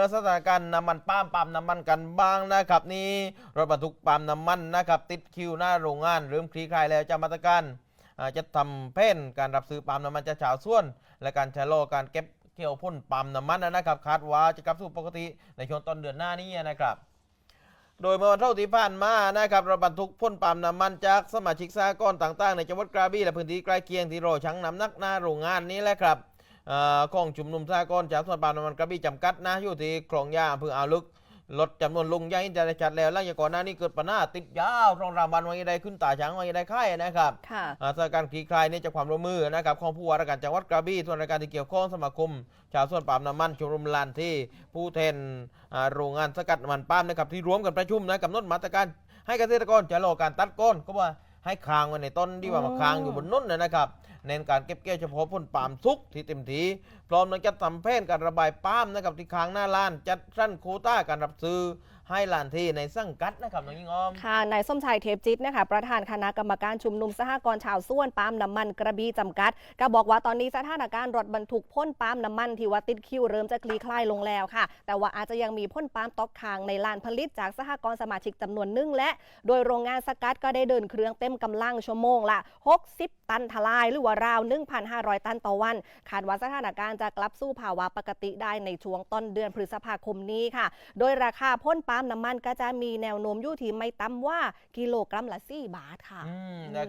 สถานการณ์น้ำมันปาล์มปาล์มน้ำมันกันบ้างนะครับ นี่รถบรรทุกปาล์มน้ำมันนะครับติดคิวหน้าโรงงาน เริ่มคลี่คลายแล้วจากมาตรการจะทำเพ่นการรับซื้อปาล์มน้ำมันจะฉาวส่วน และการชะลอการเก็บเกี่ยวพ่นปาล์มน้ำมันนะครับคาดว่าจะกลับสู่ปกติในช่วงต้นเดือนหน้านี้นะครับ โดยเมื่อวันเท่าที่ผ่านมานะครับรถบรรทุกพ่นปาล์มน้ำมันจากสมาชิกสหกรต่างๆ ในจังหวัดกระบี่และพื้นที่ใกล้เคียงที่รอชั่งน้ำหนักหน้าโรงงานนี้แหละครับ เอ่อของชุมนุมสหกรณ์จากส่วนปาล์มน้ำมันกระบี่จำกัดนะอยู่ที่คลองยาอำเภออ่าวลึกลดจำนวนลุงยาอินจะได้จัดแล้วหลังจากก่อนหน้านี้เกิดปัญหาติดยาวรองรางวัลวันยังได้ขึ้นตาช้างวันยังได้ค่ายนะครับค่ะอ่าสถานการณ์คลี่คลายนี่จากความร่วมมือนะครับของผู้ว่าราชการจังหวัดกระบี่ส่วนราชการที่เกี่ยวข้องสมาคม ชาวสวนปาล์มน้ำมันชมรมลานที่ผู้แทนอ่าโรงงานสกัดน้ำมันปาล์มนะครับที่ร่วมกันประชุมนะกำหนดมาตรการให้เกษตรกรจะรอการตัดก้นก็ว่าให้ค้างไว้ในต้นที่ว่ามาค้างอยู่บนนุ่นนะนะครับเน้นการเก็บเกี่ยวเฉพาะผลปาล์มสุกที่เต็มทีพร้อมทั้งจัดทำแผนการระบายปาล์มนะครับที่ค้างหน้าล้านจัดสั้นโคต้าการรับซื้อให้ลานที่ในสังกัดนะครับน้องยิงออมค่ะนายส้มชัยเทพจิตนะคะประธานคณะกรรมการชุมนุมสหกรณ์ชาวส่วนปาล์มน้ำมันกระบี่จำกัด ก็บอกว่าตอนนี้สถานการณ์รถบรรทุกพ่นปาล์มน้ำมันที่ว่าติดคิวเริ่มจะคลี่คลายลงแล้วค่ะ แต่ว่าอาจจะยังมีพ่นปาล์มตอกค้างในลานผลิตจากสหกรณ์สมาชิกจำนวนหนึ่งและ โดยโรงงานสกัดก็ได้เดินเครื่องเต็มกำลังชั่วโมงละ 60 ตันทลายหรือว่าราว 1,500 ตันต่อวัน คาดว่าสถานการณ์จะกลับสู่ภาวะปกติได้ในช่วงต้นเดือนพฤษภาคมนี้ค่ะ โดยราคาพ่นปาล์มน้ำมันก็จะมีแนวโน้มอยู่ที่ไม่ต่ำว่ากิโลกรัมละ 4 บาทค่ะอืมนะครับ